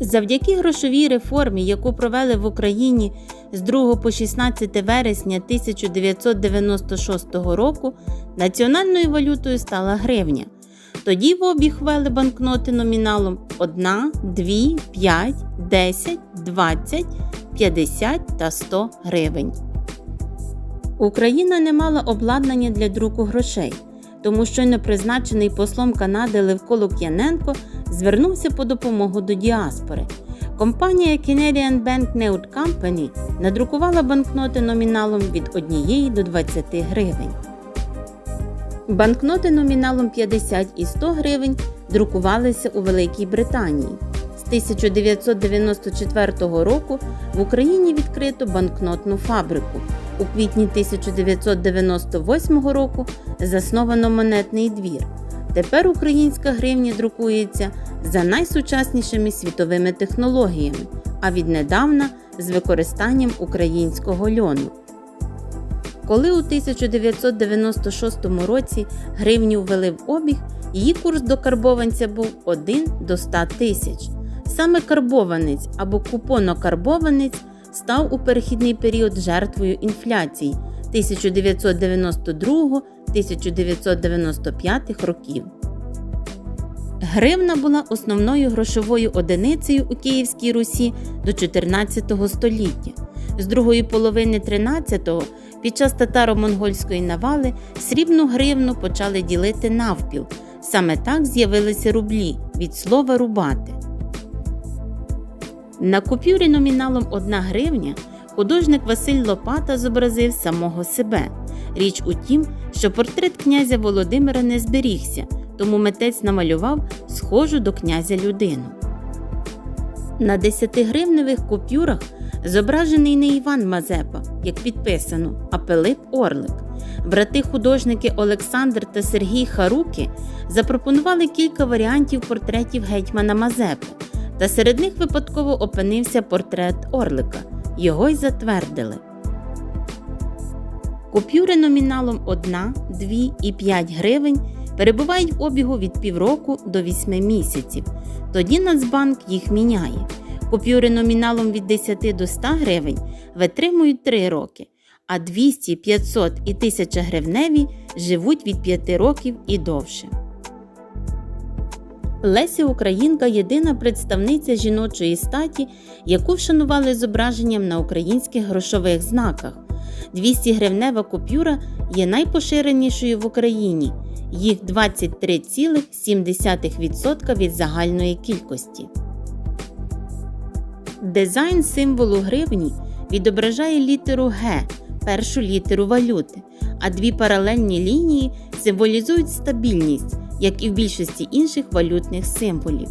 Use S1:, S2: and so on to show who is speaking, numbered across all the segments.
S1: Завдяки грошовій реформі, яку провели в Україні з 2 по 16 вересня 1996 року, національною валютою стала гривня. Тоді в обіг ввели банкноти номіналом 1, 2, 5, 10, 20, 50 та 100 гривень. Україна не мала обладнання для друку грошей, тому щойно призначений послом Канади Левко Лук'яненко звернувся по допомогу до діаспори. Компанія Canadian Bank Note Company надрукувала банкноти номіналом від 1 до 20 гривень. Банкноти номіналом 50 і 100 гривень друкувалися у Великій Британії. З 1994 року в Україні відкрито банкнотну фабрику. У квітні 1998 року засновано монетний двір. Тепер українська гривня друкується за найсучаснішими світовими технологіями, а віднедавна з використанням українського льону. Коли у 1996 році гривню ввели в обіг, її курс до карбованця був 1 до 100 тисяч. Саме карбованець або купонокарбованець став у перехідний період жертвою інфляції 1992-1995 років. Гривна була основною грошовою одиницею у Київській Русі до 14 століття. З другої половини 13-го під час татаро-монгольської навали срібну гривну почали ділити навпіл. Саме так з'явилися рублі від слова рубати. На купюрі номіналом 1 гривня художник Василь Лопата зобразив самого себе. Річ у тім, що портрет князя Володимира не зберігся, тому митець намалював схожу до князя людину. На 10-гривневих купюрах зображений не Іван Мазепа, як підписано, а Пилип Орлик. Брати художники Олександр та Сергій Харуки запропонували кілька варіантів портретів гетьмана Мазепи, та серед них випадково опинився портрет Орлика. Його й затвердили. Купюри номіналом 1, 2 і 5 гривень перебувають в обігу від півроку до 8 місяців. Тоді Нацбанк їх міняє. Купюри номіналом від 10 до 100 гривень витримують 3 роки, а 200, 500 і 1000 гривневі живуть від 5 років і довше. Леся Українка єдина представниця жіночої статі, яку вшанували зображенням на українських грошових знаках. 200 гривнева купюра є найпоширенішою в Україні. Їх 23,7% від загальної кількості. Дизайн символу гривні відображає літеру Г, першу літеру валюти, а дві паралельні лінії символізують стабільність, як і в більшості інших валютних символів.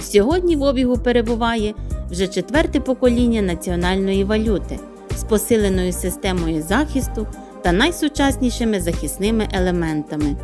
S1: Сьогодні в обігу перебуває вже четверте покоління національної валюти з посиленою системою захисту та найсучаснішими захисними елементами.